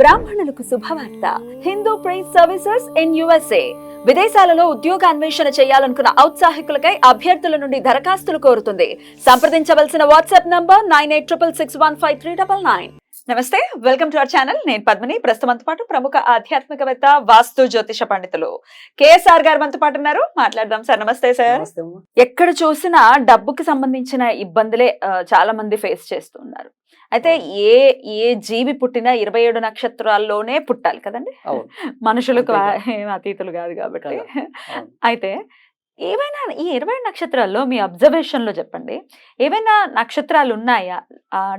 బ్రాహ్మణులకు శుభవార్త. Hindu prize services in USA. విదేశాలలో ఉద్యోగ అన్వేషణ చేయాలనుకున్న ఔత్సాహికులకై అభ్యర్థుల నుండి దరఖాస్తులు కోరుతుంది. సంప్రదించవలసిన WhatsApp number nine eight triple six one five three double nine. నమస్తే వెల్కమ్ టు అవర్ ఛానల్. నేను పద్మిని. ప్రస్తుతంతో పాటు ప్రముఖ ఆధ్యాత్మికవేత్త వాస్తు జ్యోతిష పండితులు కేఎస్ఆర్ గారు మనతో పాటు ఉన్నారు. మాట్లాడదాం సార్. నమస్తే సార్. ఎక్కడ చూసినా డబ్బుకి సంబంధించిన ఇబ్బందులే చాలా మంది ఫేస్ చేస్తున్నారు అయితే ఏ ఏ జీవి పుట్టినా ఇరవై ఏడు నక్షత్రాల్లోనే పుట్టాలి కదండి? మనుషులకు అతీతులు కాదు కాబట్టి. అయితే ఏవైనా ఈ ఇరవై నక్షత్రాల్లో మీ అబ్జర్వేషన్లో చెప్పండి. ఏవైనా నక్షత్రాలు ఉన్నాయా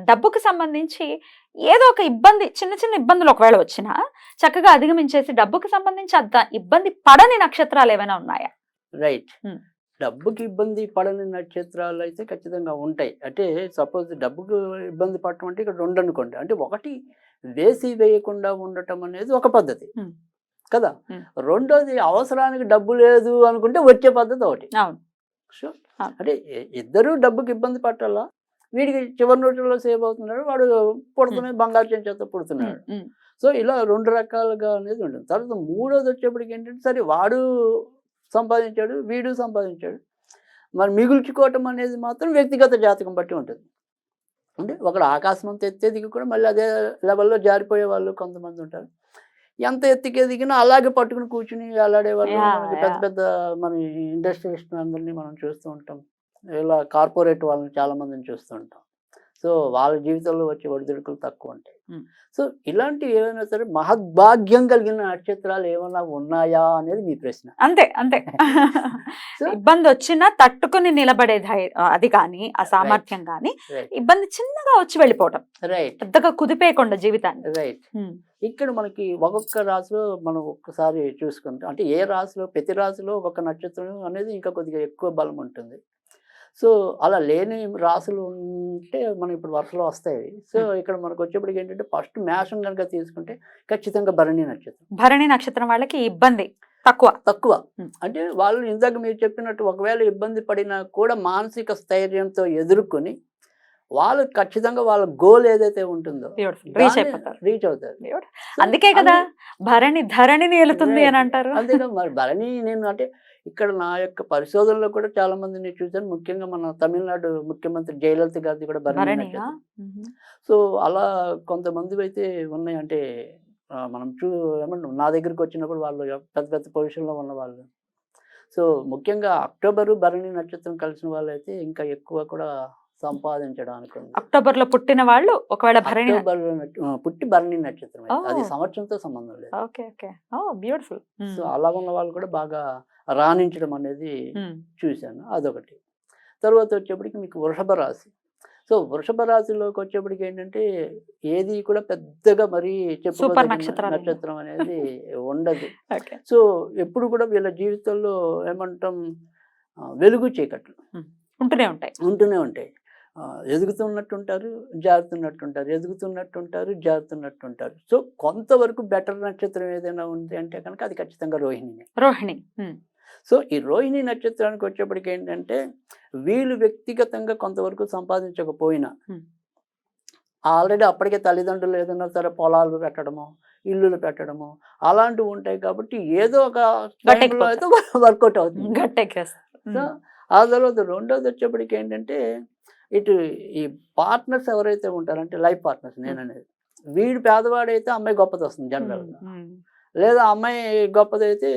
డబ్బుకు సంబంధించి ఏదో ఒక ఇబ్బంది చిన్న చిన్న ఇబ్బందులు ఒకవేళ వచ్చినా చక్కగా అధిగమించేసి డబ్బుకి సంబంధించి అంత ఇబ్బంది పడని నక్షత్రాలు ఏమైనా ఉన్నాయా? రైట్. డబ్బుకి ఇబ్బంది పడని నక్షత్రాలు అయితే ఖచ్చితంగా ఉంటాయి. అంటే సపోజ్ డబ్బుకు ఇబ్బంది పడటం అంటే ఇక్కడ రెండు అనుకోండి. అంటే ఒకటి వేసి వేయకుండా ఉండటం అనేది ఒక పద్ధతి. కదా. రెండోది అవసరానికి డబ్బు లేదు అనుకుంటే వచ్చే పద్ధతి ఒకటి. సో. అంటే ఇద్దరు డబ్బుకి ఇబ్బంది పట్టాలా? వీడికి చివరి రోజుల్లో సేవ్ అవుతున్నాడు. వాడు పుడుతూనే బంగారు చెంచేత పుడుతున్నాడు. సో ఇలా రెండు రకాలుగా అనేది ఉంటుంది. తర్వాత మూడోది వచ్చేప్పటికి ఏంటంటే సరే వాడు సంపాదించాడు వీడు సంపాదించాడు. మరి మిగుల్చుకోవటం అనేది మాత్రం వ్యక్తిగత జాతకం బట్టి ఉంటుంది. అంటే ఒకడు ఆకాశం అంత ఎత్తే దిగి కూడా మళ్ళీ అదే లెవెల్లో జారిపోయే వాళ్ళు కొంతమంది ఉంటారు. ఎంత ఎత్తుకే దిగినా అలాగే పట్టుకుని కూర్చుని అలాడే వాళ్ళు పెద్ద. పెద్ద మన ఇండస్ట్రియలిస్ట్ అందరినీ మనం చూస్తూ ఉంటాం. ఇలా కార్పొరేట్ వాళ్ళని చాలా మందిని చూస్తూ ఉంటాం. సో వాళ్ళ జీవితంలో వచ్చే ఒడిదుడుకులు తక్కువ ఉంటాయి. సో ఇలాంటివి ఏమైనా సరే మహద్భాగ్యం కలిగిన నక్షత్రాలు ఏమైనా ఉన్నాయా అనేది మీ ప్రశ్న. అంతే అంతే. ఇబ్బంది వచ్చినా తట్టుకుని నిలబడే అది కానీ ఆ సామర్థ్యం కానీ ఇబ్బంది చిన్నగా వచ్చి వెళ్ళిపోవటం. రైట్. పెద్దగా కుదిపేయకుండా జీవితాన్ని. రైట్. ఇక్కడ మనకి ఒక్కొక్క రాశిలో మనం ఒక్కసారి చూసుకుంటాం అంటే ఏ రాశిలో ప్రతి రాశిలో ఒక్కొక్క నక్షత్రం అనేది ఇంకా కొద్దిగా ఎక్కువ బలం ఉంటుంది. సో అలా లేని రాశులు ఉంటే మనం ఇప్పుడు వరుసలో వస్తాయి. సో ఇక్కడ మనకు వచ్చేప్పటికి ఏంటంటే ఫస్ట్ మేషం కనుక తీసుకుంటే ఖచ్చితంగా భరణి నక్షత్రం. భరణి నక్షత్రం వాళ్ళకి ఇబ్బంది తక్కువ. తక్కువ. అంటే వాళ్ళు ఇందాక మీరు చెప్పినట్టు ఒకవేళ ఇబ్బంది పడినా కూడా మానసిక స్థైర్యంతో ఎదుర్కొని వాళ్ళు ఖచ్చితంగా వాళ్ళ గోల్ ఏదైతే ఉంటుందో రీచ్ అయిపోతారు. రీచ్ అవుతారు. అందుకే కదా భరణి ధరణిని వెళుతుంది అని అంటారు. అంతేగా మరి భరణి నేను అంటే ఇక్కడ నా యొక్క పరిశోధనలో కూడా చాలా మందిని చూశాను. ముఖ్యంగా మన తమిళనాడు ముఖ్యమంత్రి జయలలిత గారిది కూడా భరణి. సో అలా కొంతమంది అయితే ఉన్నాయి. అంటే మనం చూ ఏమంటాం నా దగ్గరికి వచ్చినప్పుడు వాళ్ళు పెద్ద పెద్ద పొజిషన్లో ఉన్న వాళ్ళు. సో ముఖ్యంగా అక్టోబరు భరణి నక్షత్రం కలిసిన వాళ్ళు అయితే ఇంకా ఎక్కువ కూడా సంపాదించడానికి అక్టోబర్లో పుట్టిన వాళ్ళు ఒకవేళ భరణి పుట్టి భరణి నక్షత్రం. అది. సంవత్సరంతో సంబంధం లేదు. Okay okay. ఓ బ్యూటిఫుల్. సో అలా ఉన్న వాళ్ళు కూడా బాగా రాణించడం అనేది చూశాను. అదొకటి. తర్వాత వచ్చేప్పటికి మీకు వృషభ రాశి. సో వృషభ రాశిలోకి వచ్చేప్పటికి ఏంటంటే ఏది కూడా పెద్దగా మరీ నక్షత్రాలు. నక్షత్రం అనేది ఉండదు. సో ఎప్పుడు కూడా వీళ్ళ జీవితంలో ఏమంటాం వెలుగు చీకట్లు. ఉంటూనే ఉంటాయి. ఉంటూనే ఉంటాయి. ఎదుగుతున్నట్టుంటారు జారుతున్నట్టుంటారు ఎదుగుతున్నట్టుంటారు జారుతున్నట్టుంటారు సో కొంతవరకు బెటర్ నక్షత్రం ఏదైనా ఉంది అంటే కనుక అది ఖచ్చితంగా రోహిణినే రోహిణి మ్మ్. సో ఈ రోహిణి నక్షత్రానికి వచ్చేప్పటికి ఏంటంటే వీళ్ళు వ్యక్తిగతంగా కొంతవరకు సంపాదించకపోయినా. ఆల్రెడీ అప్పటికే తల్లిదండ్రులు ఏదైనా సరే పొలాలు పెట్టడము ఇల్లులు పెట్టడము అలాంటివి ఉంటాయి కాబట్టి ఏదో ఒక అయితే వర్కౌట్ అవుతుంది గట్టెక్కేస్తారు సో మ్మ్. ఆ తర్వాత రెండోది వచ్చేప్పటికి ఏంటంటే ఇటు ఈ పార్ట్నర్స్ ఎవరైతే ఉంటారో అంటే లైఫ్ పార్ట్నర్స్ నేను అనేది వీడు పేదవాడైతే అమ్మాయి గొప్పది వస్తుంది జనరల్గా మ్మ్. లేదా అమ్మాయి గొప్పదైతే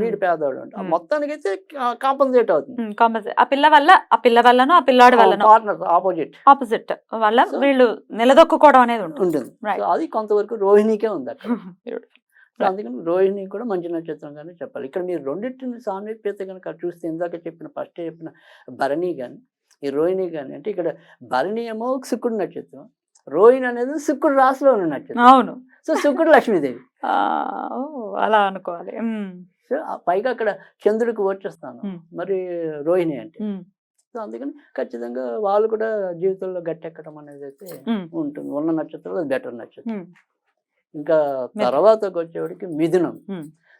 వీడు పేదవాడు Hmm. మొత్తానికి అయితే కాంపన్సేట్ అవుతుంది. ఆ పిల్ల వల్ల ఆ పిల్ల వల్లనో ఆ పిల్లాడి వల్లనో. ఆపోజిట్ ఆపోజిట్ వల్ల వీళ్ళు నిలదొక్కుకోవడం అనేది ఉంటుంది. అది కొంతవరకు రోహిణికే ఉంది అక్కడ. అందుకని రోహిణి కూడా మంచి నక్షత్రంగానే చెప్పాలి. ఇక్కడ మీరు రెండింటిని సామీప్యత కనుక చూస్తే ఇందాక చెప్పిన ఫస్ట్ చెప్పిన భరణి కానీ ఈ రోహిణి కానీ అంటే ఇక్కడ భరణి ఏమో శుక్రుడు నక్షత్రం రోహిణి అనేది శుక్రుడు రాశిలో ఉన్న నక్షత్రం అవును సో శుక్రుడు లక్ష్మీదేవి అలా అనుకోవాలి. సో పైగా అక్కడ చంద్రుడికి వచ్చేస్తాను. మరి రోహిణి అంటే. సో అందుకని ఖచ్చితంగా వాళ్ళు కూడా జీవితంలో గట్టెక్కడం అనేది అయితే. ఉంటుంది ఉన్న నక్షత్రాలు బెటర్ నక్షత్రం. ఇంకా తర్వాతకి వచ్చేవాడికి మిథునం.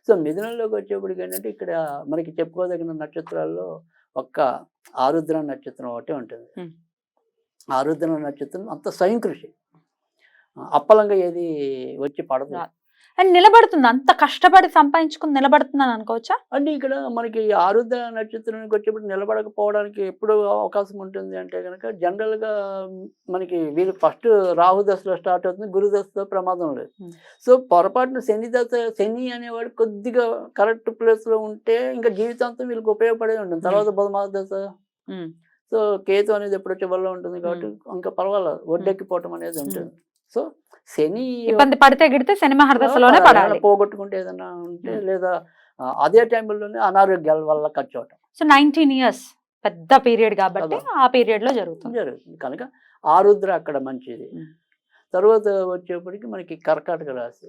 సో మిథునంలోకి వచ్చేప్పటికి ఏంటంటే ఇక్కడ మనకి చెప్పుకోదగిన నక్షత్రాల్లో ఒక్క ఆరుద్ర నక్షత్రం ఒకటే ఉంటుంది. ఆరుద్ర నక్షత్రం అంత స్వయం కృషి. అప్పలంగా ఏది వచ్చి పడదు. అండ్ నిలబడుతుంది. అంత కష్టపడి సంపాదించుకుని నిలబడుతుందని అనుకోవచ్చా? అంటే ఇక్కడ మనకి ఆరుద్ర నక్షత్రానికి వచ్చేప్పుడు నిలబడకపోవడానికి ఎప్పుడు అవకాశం ఉంటుంది అంటే కనుక జనరల్గా మనకి వీళ్ళు ఫస్ట్ రాహు దశలో స్టార్ట్ అవుతుంది. గురు దశలో ప్రమాదం లేదు. సో పొరపాటున శని దశ శని అనేవాడు కొద్దిగా కరెక్ట్ ప్లేస్లో ఉంటే ఇంకా జీవితాంతం వీళ్ళకి ఉపయోగపడే ఉంటుంది. తర్వాత బుధమాస దశ. సో కేతు అనేది ఎప్పుడు వచ్చే వల్ల ఉంటుంది కాబట్టి ఇంకా పర్వాలేదు. ఒడ్డెక్కిపోవటం అనేది ఉంటుంది. సో శని ఇబ్బంది పడితే గిడితే శని మహర్దశలోనే పడాలి. పోగొట్టుకుంటే ఏదైనా ఉంటే. లేదా అదే టైంలోనే అనారోగ్యాల వల్ల ఖర్చు అవటం. సో నైన్టీన్ ఇయర్స్ పెద్ద పీరియడ్ కాబట్టి ఆ పీరియడ్లో జరుగుతుంది. జరుగుతుంది. కనుక ఆరుద్ర అక్కడ మంచిది. తర్వాత వచ్చేప్పటికి మనకి కర్కాటక రాశి.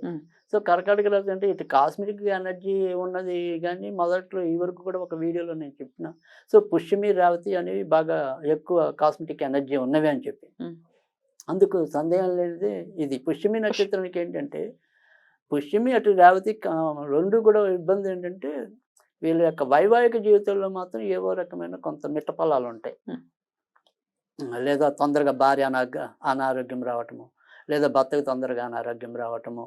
సో కర్కాటక రాశి అంటే ఇటు కాస్మిక్ ఎనర్జీ ఉన్నది కానీ మొదట్లో ఈ వరకు కూడా ఒక వీడియోలో నేను చెప్పిన. సో పుష్యమి రేవతి అనేవి బాగా ఎక్కువ కాస్మెటిక్ ఎనర్జీ ఉన్నవి అని చెప్పి. అందుకు సందేహం లేనిదే ఇది. పుష్యమి నక్షత్రానికి ఏంటంటే పుష్యమి అటు రేవతి రెండు కూడా ఇబ్బంది ఏంటంటే వీళ్ళ యొక్క వైవాహిక జీవితంలో మాత్రం ఏవో రకమైన కొంత మిట్టపలాలు ఉంటాయి. లేదా తొందరగా భార్య అనాగ అనారోగ్యం రావటము లేదా భర్తకు తొందరగా అనారోగ్యం రావటము.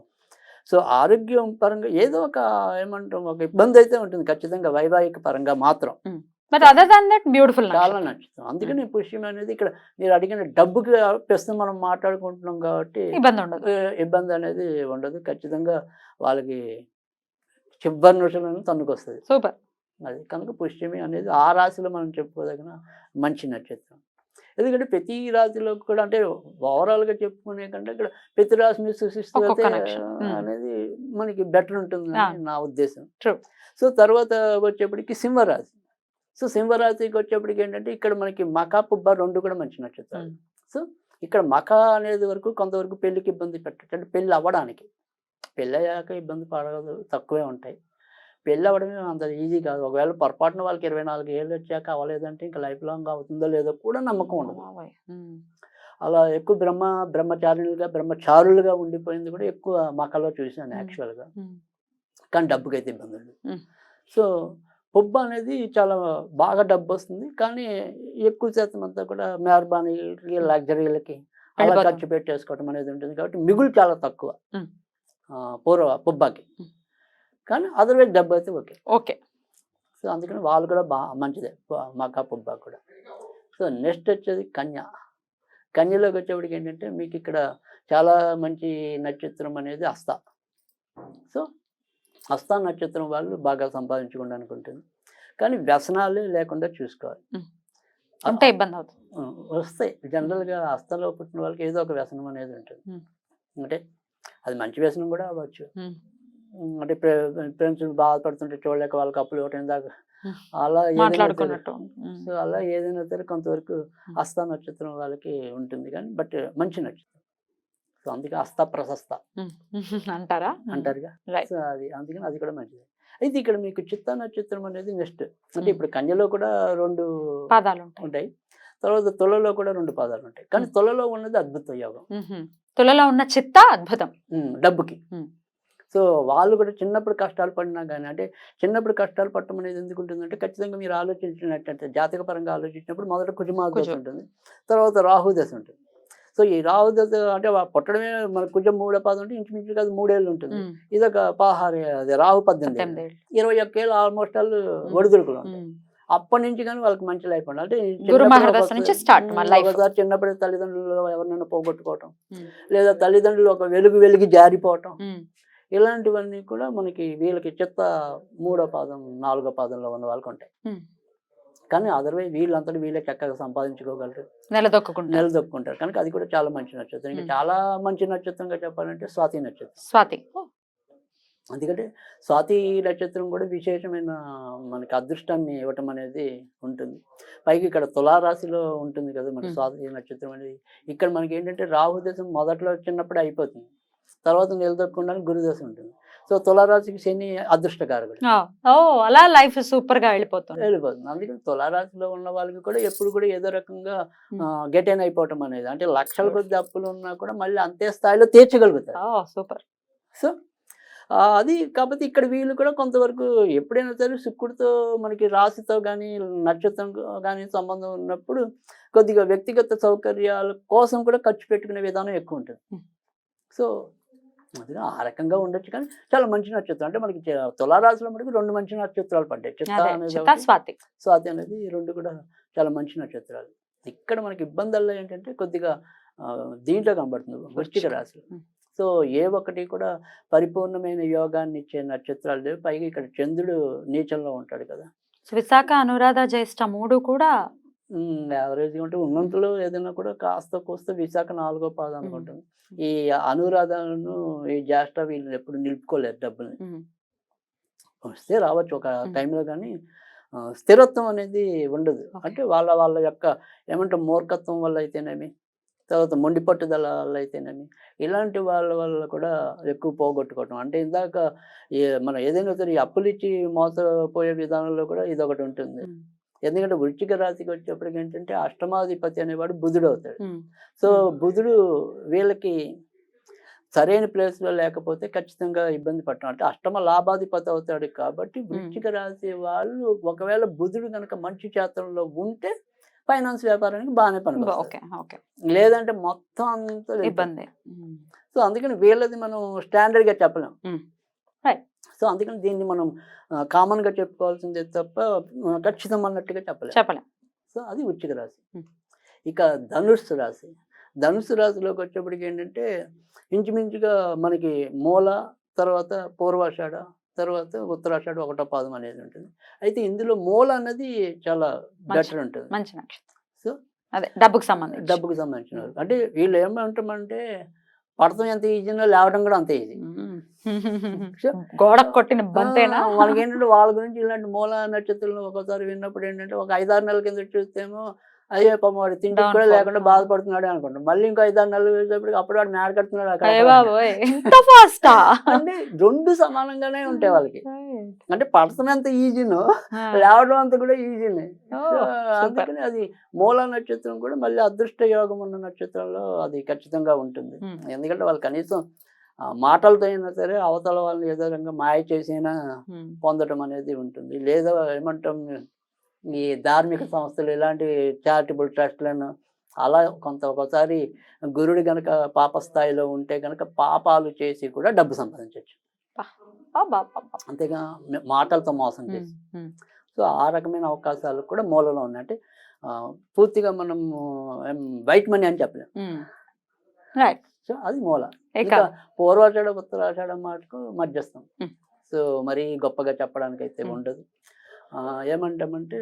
సో ఆరోగ్యం పరంగా ఏదో ఒక ఏమంటాం ఒక ఇబ్బంది అయితే ఉంటుంది ఖచ్చితంగా వైవాహిక పరంగా మాత్రం. But other than that beautiful చాలా నచ్చుతుంది అందుకని పుష్యం అనేది ఇక్కడ మీరు అడిగిన డబ్బుకి ప్రస్తుతం మనం మాట్లాడుకుంటున్నాం కాబట్టి ఇబ్బంది ఉండదు. ఇబ్బంది అనేది ఉండదు. ఖచ్చితంగా వాళ్ళకి చివరి నిమిషంలో తన్నుకొస్తుంది. సూపర్. అది కనుక పుష్యమి అనేది ఆ రాశిలో మనం చెప్పుకోదగిన మంచి నక్షత్రం. ఎందుకంటే ప్రతి రాశిలో కూడా అంటే ఓవరాల్గా చెప్పుకునే కంటే ఇక్కడ ప్రతి రాశిని Hmm. అనేది మనకి బెటర్ ఉంటుంది. నా ఉద్దేశం. సో తర్వాత వచ్చేప్పటికి సింహరాశి. సో సింహరాశికి వచ్చేప్పటికి ఏంటంటే ఇక్కడ మనకి మకా పుబ్బ రెండు కూడా మంచి నక్షత్రాలు. సో ఇక్కడ మక అనేది వరకు కొంతవరకు పెళ్ళికి ఇబ్బంది పెట్టచ్చు అంటే పెళ్ళి అవ్వడానికి పెళ్ళి అయ్యాక ఇబ్బంది పడదు తక్కువే ఉంటాయి పెళ్ళి అవ్వడమే అంత ఈజీ కాదు ఒకవేళ పొరపాటున వాళ్ళకి ఇరవై నాలుగు ఏళ్ళు వచ్చాక అవ్వలేదంటే ఇంకా లైఫ్ లాంగ్ అవుతుందో లేదో కూడా నమ్మకం ఉండదు. అలా ఎక్కువ బ్రహ్మ బ్రహ్మచారులుగా బ్రహ్మచారులుగా ఉండిపోయింది కూడా ఎక్కువ మకలో Hmm. యాక్చువల్గా. కానీ డబ్బుకి అయితే ఇబ్బంది ఉండదు Hmm. సో పొబ్బ అనేది చాలా బాగా డబ్బు వస్తుంది. కానీ ఎక్కువ శాతం అంతా కూడా మెహర్బానీలకి లగ్జరీలకి అలా. ఖర్చు పెట్టేసుకోవడం అనేది ఉంటుంది కాబట్టి మిగులు చాలా తక్కువ. పూర్వ పొబ్బకి Hmm. కానీ అదర్వైజ్ డబ్బు అయితే ఓకే. ఓకే. సో అందుకని వాళ్ళు కూడా బాగా మంచిదే మకా పొబ్బ కూడా. సో నెక్స్ట్ వచ్చేది కన్య. కన్యలోకి వచ్చేప్పటికి ఏంటంటే మీకు ఇక్కడ చాలా మంచి నక్షత్రం అనేది హస్త సో హస్త నక్షత్రం వాళ్ళు బాగా సంపాదించుకోవడానికి ఉంటుంది కానీ వ్యసనాలే లేకుండా చూసుకోవాలి. ఉంటే ఇబ్బంది అవుతుంది. వస్తాయి. జనరల్గా హస్తలో పుట్టిన వాళ్ళకి ఏదో ఒక వ్యసనం అనేది ఉంటుంది. అంటే అది మంచి వ్యసనం కూడా అవ్వచ్చు. అంటే ఫ్రెండ్స్ బాధపడుతుంటే చూడలేక వాళ్ళకి అప్పులు ఇవ్వటం దాకా. అలా. మాట్లాడుకున్నట్టు. సో అలా ఏదైనా సరే కొంతవరకు హస్త నక్షత్రం వాళ్ళకి ఉంటుంది. కానీ బట్ మంచి నక్షత్రం. సో అందుకే హస్త ప్రశస్త. అంటారా? అంటారుగా? సో అది అందుకని అది కూడా మంచిది. అయితే ఇక్కడ మీకు చిత్త నక్షత్రం అనేది నెక్స్ట్. అంటే. ఇప్పుడు కన్యలో కూడా రెండు పాదాలు ఉంటాయి. తర్వాత తులలో కూడా రెండు పాదాలు ఉంటాయి కానీ తులలో ఉన్నది అద్భుత యోగం. తులలో ఉన్న చిత్త అద్భుతం. డబ్బుకి. సో వాళ్ళు కూడా చిన్నప్పుడు కష్టాలు పడినా కానీ అంటే చిన్నప్పుడు కష్టాలు పడటం అనేది ఎందుకు ఉంటుందంటే ఖచ్చితంగా మీరు ఆలోచించినట్టయితే జాతక పరంగా ఆలోచించినప్పుడు మొదట కుజుమా దశ కుజం. ఉంటుంది. తర్వాత రాహు దశ ఉంటుంది. సో ఈ దశ అంటే పుట్టడమే మన కుజం మూడో పాదం అంటే ఇంచుమించు కాదు మూడేళ్ళు ఉంటుంది ఉమ్. ఇదొక పదహారు అది రాహు పద్దెనిమిది. ఇరవై ఒక్క ఏళ్ళు ఆల్మోస్ట్ వాళ్ళు ఒడిదుడుకులు ఉంటాయి. అప్పటి నుంచి కానీ వాళ్ళకి మంచి లైఫ్ ఉండాలి అంటే గురు చిన్నప్పుడు తల్లిదండ్రులు ఎవరినైనా పోగొట్టుకోవటం. లేదా తల్లిదండ్రులు ఒక వెలుగు వెలిగి జారిపోవటం. ఇలాంటివన్నీ కూడా మనకి వీళ్ళకి చెత్త మూడో పాదం నాలుగో పాదంలో ఉన్న వాళ్ళకి ఉంటాయి. కానీ అదర్వైజ్ వీళ్ళంతటి వీళ్ళే చక్కగా సంపాదించుకోగలరు. నిలదొక్కుంటారు నిలదొక్కుంటారు. కనుక అది కూడా చాలా మంచి నక్షత్రం. ఇంకా. చాలా మంచి నక్షత్రంగా చెప్పాలంటే స్వాతి నక్షత్రం. స్వాతి. ఎందుకంటే స్వాతి నక్షత్రం కూడా విశేషమైన మనకి అదృష్టాన్ని ఇవ్వటం అనేది ఉంటుంది. పైకి ఇక్కడ తులారాశిలో ఉంటుంది కదా మన. స్వాతి నక్షత్రం అనేది. ఇక్కడ మనకి ఏంటంటే రాహు దశం మొదట్లో చిన్నప్పుడు అయిపోతుంది. తర్వాత నిలదొక్కకుండా గురుదశ ఉంటుంది. సో తులారాశికి శని అదృష్టకారకుడు. ఓ అలా లైఫ్ సూపర్గా వెళ్ళిపోతుంది వెళ్ళిపోతుంది అందుకని తులారాశిలో ఉన్న వాళ్ళకి కూడా ఎప్పుడు కూడా ఏదో రకంగా. గెటైన్ అయిపోవటం అనేది అంటే లక్షల కొద్ది అప్పులు ఉన్నా కూడా మళ్ళీ అంతే స్థాయిలో తీర్చగలుగుతారు సూపర్ సో అది కాకపోతే ఇక్కడ వీళ్ళు కూడా కొంతవరకు ఎప్పుడైనా సరే శుక్రుడితో మనకి రాశితో కానీ నక్షత్రం కానీ సంబంధం ఉన్నప్పుడు కొద్దిగా వ్యక్తిగత సౌకర్యాల కోసం కూడా ఖర్చు పెట్టుకునే విధానం ఎక్కువ ఉంటుంది. సో అది ఆ రకంగా ఉండొచ్చు కానీ చాలా మంచి నక్షత్రం అంటే మనకి తులారాశిలో మనకి రెండు మంచి నక్షత్రాలు పడ్డాయి చిత్త స్వాతి. స్వాతి అనేది రెండు కూడా చాలా మంచి నక్షత్రాలు. ఇక్కడ మనకి ఇబ్బందుల్లో ఏంటంటే కొద్దిగా దీంట్లో కనబడుతుంది వృశ్చిక రాశి ఉం. సో ఏ ఒక్కటి కూడా పరిపూర్ణమైన యోగాన్ని ఇచ్చే నక్షత్రాలు లేవు. పైగా ఇక్కడ చంద్రుడు నీచంలో ఉంటాడు కదా. విశాఖ అనురాధ జ్యేష్ఠ మూడు కూడా యావరేజ్గా ఉంటే ఉన్నంతలో ఏదైనా కూడా కాస్త కోస్త విశాఖ నాలుగో పాదం. అనుకుంటుంది ఈ అనురాధను ఈ జ్యేష్ఠ వీళ్ళు ఎప్పుడు నిలుపుకోలేరు డబ్బుల్ని. వస్తే రావచ్చు ఒక. టైంలో కానీ స్థిరత్వం అనేది ఉండదు. అంటే వాళ్ళ వాళ్ళ యొక్క ఏమంటే మూర్ఖత్వం వల్ల అయితేనేమి తర్వాత మొండి పట్టుదల వల్ల అయితేనేమి ఇలాంటి వాళ్ళ వల్ల కూడా ఎక్కువ పోగొట్టుకోవటం. అంటే ఇందాక మనం ఏదైనా సరే అప్పులు ఇచ్చి మోసపోయే విధానంలో కూడా ఇది ఒకటి ఉంటుంది ఎందుకంటే వృశ్చిక రాశికి వచ్చేప్పటికి ఏంటంటే అష్టమాధిపతి అనేవాడు బుధుడు అవుతాడు. సో. బుధుడు వీళ్ళకి సరైన ప్లేస్లో లేకపోతే ఖచ్చితంగా ఇబ్బంది పడటం. అంటే అష్టమ లాభాధిపతి అవుతాడు కాబట్టి వృశ్చిక రాశి వాళ్ళు ఒకవేళ బుధుడు కనుక మంచి చేతంలో ఉంటే ఫైనాన్స్ వ్యాపారానికి బాగానే పని ఓకే. ఓకే. లేదంటే మొత్తం అంతా. ఇబ్బంది. సో అందుకని వీళ్ళది మనం స్టాండర్డ్గా చెప్పలేం. Hmm. సో అందుకని దీన్ని మనం కామన్గా చెప్పుకోవాల్సిందే తప్ప ఖచ్చితం అన్నట్టుగా చెప్పలేం. చెప్పలేం. సో అది వృశ్చిక రాశి. ఇక ధనుస్సు రాశి. ధనుస్సు రాశిలోకి వచ్చేప్పటికి ఏంటంటే ఇంచుమించుగా మనకి మూల తర్వాత పూర్వాషాఢ తర్వాత ఉత్తరాషాఢ ఒకటో పాదం అనేది ఉంటుంది. అయితే ఇందులో మూల అన్నది చాలా బెటర్ ఉంటుంది. మంచి నక్షత్రం. సో అదే డబ్బుకు సంబంధించి. డబ్బుకు సంబంధించిన. అంటే వీళ్ళు ఏమంటామంటే పడటం ఎంత ఈజీనో లేవడం కూడా అంతే ఈజీ గోడకు కొట్టిన బంతేనా? వాళ్ళకి ఏంటంటే వాళ్ళ గురించి ఇలాంటి మూల నక్షత్రాలను ఒకసారి విన్నప్పుడు ఏంటంటే ఒక ఐదారు నెలల కింద చూస్తేమో అయ్యే పాపం వాడు తిండి కూడా. లేకుండా బాధపడుతున్నాడు అనుకుంటాం. మళ్ళీ ఇంకో ఐదారు నెలలు వేసేప్పటికి అప్పుడు వాడు మేడ కడుతున్నాడు అక్కడ అయ్య అక్కడ. బాబోయ్. ఇంత ఫాస్టా అంటే రెండు సమానంగానే ఉంటాయి వాళ్ళకి. అంటే పడటం ఎంత ఈజీనో లేవడం అంత కూడా ఈజీనే. సో అందుకని అది మూల నక్షత్రం కూడా మళ్ళీ అదృష్ట యోగం ఉన్న నక్షత్రంలో అది ఖచ్చితంగా ఉంటుంది. ఎందుకంటే వాళ్ళు కనీసం మాటలతో అయినా సరే అవతల వాళ్ళని ఏదో రకంగా మాయ చేసైనా పొందడం అనేది ఉంటుంది. లేదా ఏమంటాం ఈ ధార్మిక సంస్థలు ఇలాంటి చారిటబుల్ ట్రస్ట్లను అలా కొంత ఒకసారి గురుడు గనక పాప స్థాయిలో ఉంటే గనక పాపాలు చేసి కూడా డబ్బు సంపాదించవచ్చు అంతేగా మాటలతో మోసం చేసి. సో ఆ రకమైన అవకాశాలు కూడా మూలలో ఉన్నాయి. అంటే ఆ, పూర్తిగా మనం వైట్ మనీ అని చెప్పలేం. రైట్ సో అది మూల. పూర్వాషాఢ ఉత్తరాషాఢ మాటకు మధ్యస్థం. సో మరీ గొప్పగా చెప్పడానికి అయితే. ఉండదు. ఏమంటామంటే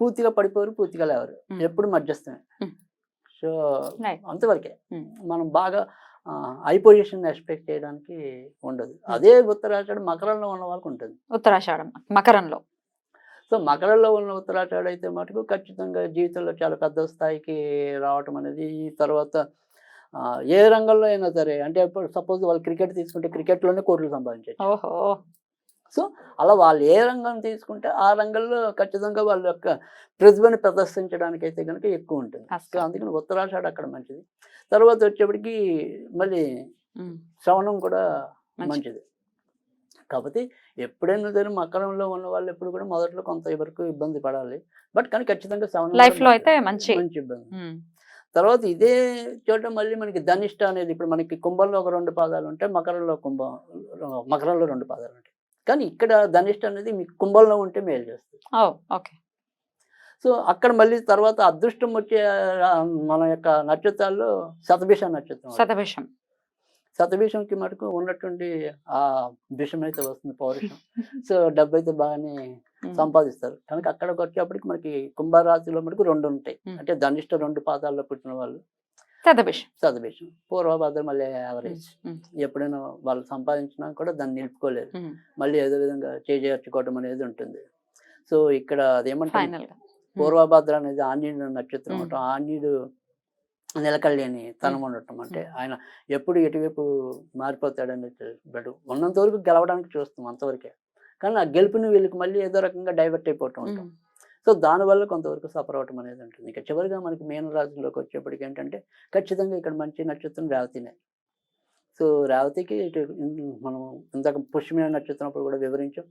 పూర్తిగా పడిపోరు పూర్తిగా లేవరు. ఎప్పుడు మధ్యస్థమే. సో. అంతవరకే. మనం బాగా హై పొజిషన్ ఎక్స్పెక్ట్ చేయడానికి ఉండదు. అదే ఉత్తరాషాఢ మకరంలో ఉన్న వాళ్ళకి ఉంటుంది. ఉత్తరాషాఢం మకరంలో. సో మకరంలో ఉన్న ఉత్తరాషాఢ అయితే మటుకు ఖచ్చితంగా జీవితంలో చాలా పెద్ద స్థాయికి రావటం అనేది ఈ తర్వాత ఏ రంగంలో అయినా సరే అంటే సపోజ్ వాళ్ళు క్రికెట్ తీసుకుంటే క్రికెట్లోనే కోట్లు సంపాదించవచ్చు ఓహో అలా వాళ్ళు ఏ రంగం తీసుకుంటే ఆ రంగంలో ఖచ్చితంగా వాళ్ళ యొక్క ప్రతిభని ప్రదర్శించడానికి అయితే కనుక ఎక్కువ ఉంటుంది. సో. అందుకని ఉత్తరాషాఢ అక్కడ మంచిది. తర్వాత వచ్చేప్పటికి మళ్ళీ శ్రవణం కూడా మంచిది. కాకపోతే ఎప్పుడైనా సరే మకరంలో ఉన్న వాళ్ళు ఎప్పుడు కూడా మొదట్లో కొంత వరకు ఇబ్బంది పడాలి. బట్ కానీ ఖచ్చితంగా శ్రవణం Life కూడా లో మంచిది. అయితే మంచి. మంచి ఇబ్బంది. తర్వాత ఇదే చోట మళ్ళీ మనకి ధనిష్ట అనేది ఇప్పుడు మనకి కుంభంలో ఒక రెండు పాదాలు ఉంటాయి. మకరంలో కుంభం మకరంలో రెండు పాదాలు ఉంటాయి. కానీ ఇక్కడ ధనిష్ట అనేది మీకు కుంభంలో ఉంటే మేలు చేస్తుంది. ఓకే. సో అక్కడ మళ్ళీ తర్వాత అదృష్టం వచ్చే మన యొక్క నక్షత్రాల్లో శతభిష నక్షత్రం. శతభిషం. శతభిషంకి మటుకు ఉన్నటువంటి ఆ విషం అయితే వస్తుంది పౌరుషం. సో డబ్బు అయితే బాగానే సంపాదిస్తారు. కనుక అక్కడికి వచ్చేప్పటికి మనకి కుంభరాశిలో మటుకు రెండు ఉంటాయి. అంటే ధనిష్ట రెండు పాదాల్లో పుట్టిన వాళ్ళు శతభిషం పూర్వభద్ర మళ్ళీ యావరేజ్ ఎప్పుడైనా వాళ్ళు సంపాదించినా కూడా దాన్ని నిలుపుకోలేరు ఉమ్, మళ్ళీ ఏదో విధంగా చేజేర్చుకోవడం అనేది ఉంటుంది. సో ఇక్కడ అదేమంటారు? గా. పూర్వభద్ర అనేది ఆంజనేయుడు నక్షత్రం. ఉండటం ఆంజనేయుడు నిలకల్లేని తనం ఉండటం అంటే ఆయన ఎప్పుడు ఎటువైపు మారిపోతాడనేది తెలుసు బట్ ఉన్నంత వరకు గెలవడానికి చూస్తాం అంతవరకే. కానీ ఆ గెలుపుని వీళ్ళకి మళ్ళీ ఏదో రకంగా డైవర్ట్ అయిపోవటం ఉంటాం. సో దానివల్ల కొంతవరకు సఫర్ అవటం అనేది ఉంటుంది. ఇక చివరిగా మనకి మీన వచ్చేప్పటికి ఏంటంటే ఖచ్చితంగా ఇక్కడ మంచి నక్షత్రం రేవతినే సో రేవతికి మనం ఇందాక పుష్యమే నక్షత్రం కూడా వివరించాం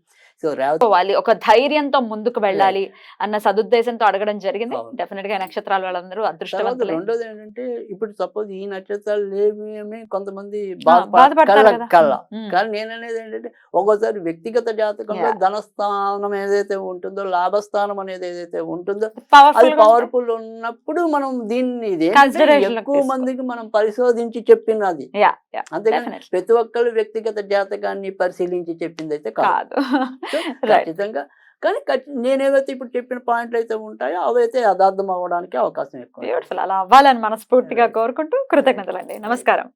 సో రేవతి వాళ్ళు ఒక ధైర్యంతో ముందుకు వెళ్ళాలి అన్న సదుద్దేశంతో అడగడం జరిగింది. డెఫినెట్గా నక్షత్రాల వాళ్ళందరూ అదృష్టవంతులే రెండోది ఏంటంటే ఇప్పుడు సపోజ్ ఈ నక్షత్రాలు లేవి కొంతమంది బాధపడతారు కళ్ళ. కానీ నేను అనేది ఏంటంటే ఒక్కోసారి వ్యక్తిగత జాతకంలో. ధనస్థానం ఏదైతే ఉంటుందో లాభస్థానం అనేది ఏదైతే ఉంటుందో అది. పవర్ఫుల్ ఉన్నప్పుడు మనం దీన్ని ఎక్కువ. మందికి మనం పరిశోధించి చెప్పినది అంతేగాని definitely. ప్రతి ఒక్కరు వ్యక్తిగత జాతకాన్ని పరిశీలించి చెప్పింది అయితే కాదు. ఖచ్చితంగా. కానీ నేనేవైతే ఇప్పుడు చెప్పిన పాయింట్లు అయితే ఉంటాయో అవైతే యథార్థం అవ్వడానికి అవకాశం ఎక్కువ. బ్యూటిఫుల్ అలా అవ్వాలని మనస్ఫూర్తిగా కోరుకుంటూ కృతజ్ఞతలండి. నమస్కారం.